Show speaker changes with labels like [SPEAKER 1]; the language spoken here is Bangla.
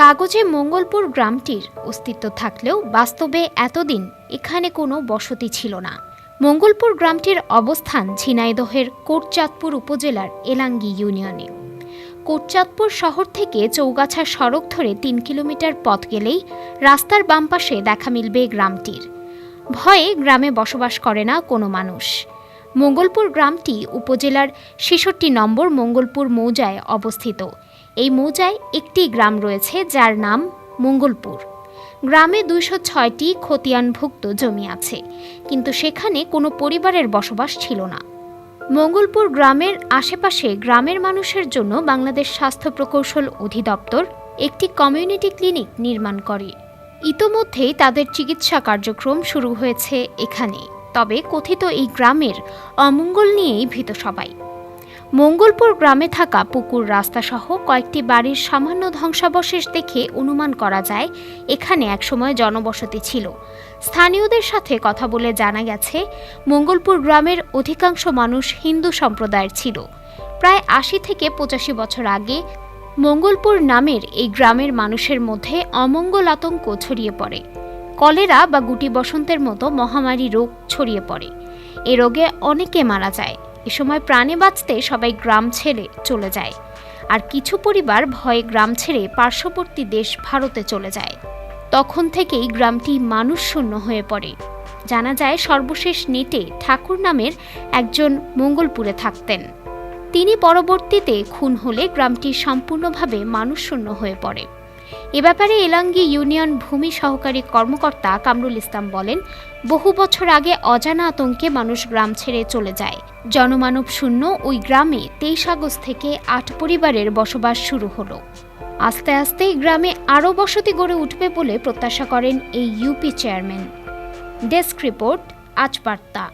[SPEAKER 1] কাগজে মঙ্গলপুর গ্রামটির অস্তিত্ব থাকলেও বাস্তবে এতদিন এখানে কোনো বসতি ছিল না। মঙ্গলপুর গ্রামটির অবস্থান ঝিনাইদহের কোটচাঁদপুর উপজেলার এলাঙ্গি ইউনিয়নে। কোটচাঁদপুর শহর থেকে চৌগাছা সড়ক ধরে তিন কিলোমিটার পথ গেলেই রাস্তার বাম পাশে দেখা মিলবে গ্রামটির। ভয়ে গ্রামে বসবাস করে না কোনো মানুষ। মঙ্গলপুর গ্রামটি উপজেলার ছেষট্টি নম্বর মঙ্গলপুর মৌজায় অবস্থিত। এই মৌজায় একটি গ্রাম রয়েছে যার নাম মঙ্গলপুর। গ্রামে দুইশো ছয়টি খতিয়ানভুক্ত জমি আছে, কিন্তু সেখানে কোনো পরিবারের বসবাস ছিল না। মঙ্গলপুর গ্রামের আশেপাশে গ্রামের মানুষের জন্য বাংলাদেশ স্বাস্থ্য প্রকৌশল অধিদপ্তর একটি কমিউনিটি ক্লিনিক নির্মাণ করে। ইতোমধ্যেই তাদের চিকিৎসা কার্যক্রম শুরু হয়েছে এখানে তবে কথিত এই গ্রামের অমঙ্গল নিয়েই ভীত সবাই। মঙ্গলপুর গ্রামে থাকা পুকুর রাস্তাসহ কয়েকটি বাড়ির সামান্য ধ্বংসাবশেষ দেখে অনুমান করা যায়, এখানে একসময় জনবসতি ছিল। স্থানীয়দের সাথে কথা বলে জানা গেছে, মঙ্গলপুর গ্রামের অধিকাংশ মানুষ হিন্দু সম্প্রদায়ের ছিল। প্রায় আশি থেকে পঁচাশি বছর আগে, মঙ্গলপুর নামের এই গ্রামের মানুষের মধ্যে অমঙ্গল আতঙ্ক ছড়িয়ে পড়ে। কলেরা বা গুটি বসন্তের মতো মহামারী রোগ ছড়িয়ে পড়ে। এ রোগে অনেকে মারা যায়। এ সময় প্রাণে বাঁচতে সবাই গ্রাম ছেড়ে চলে যায়। আর কিছু পরিবার ভয়ে গ্রাম ছেড়ে পার্শ্ববর্তী দেশ ভারতে চলে যায়। তখন থেকেই গ্রামটি মানুষ শূন্য হয়ে পড়ে। জানা যায় সর্বশেষ নেটে ঠাকুর নামের একজন মঙ্গলপুরে থাকতেন। তিনি পরবর্তীতে খুন হলে গ্রামটি সম্পূর্ণভাবে মানুষশূন্য হয়ে পড়ে। এ ব্যাপারে এলাঙ্গি ইউনিয়ন ভূমি সহকারী কর্মকর্তা কামরুল ইসলাম বলেন, বহু বছর আগে অজানা আতঙ্কে মানুষ গ্রাম ছেড়ে চলে যায়। জনমানব শূন্য ওই গ্রামে তেইশ আগস্ট থেকে আট পরিবারের বসবাস শুরু হলো। আস্তে আস্তে গ্রামে আরও বসতি গড়ে উঠবে বলে প্রত্যাশা করেন এই ইউপি চেয়ারম্যান। ডেস্ক রিপোর্ট আজ বার্তা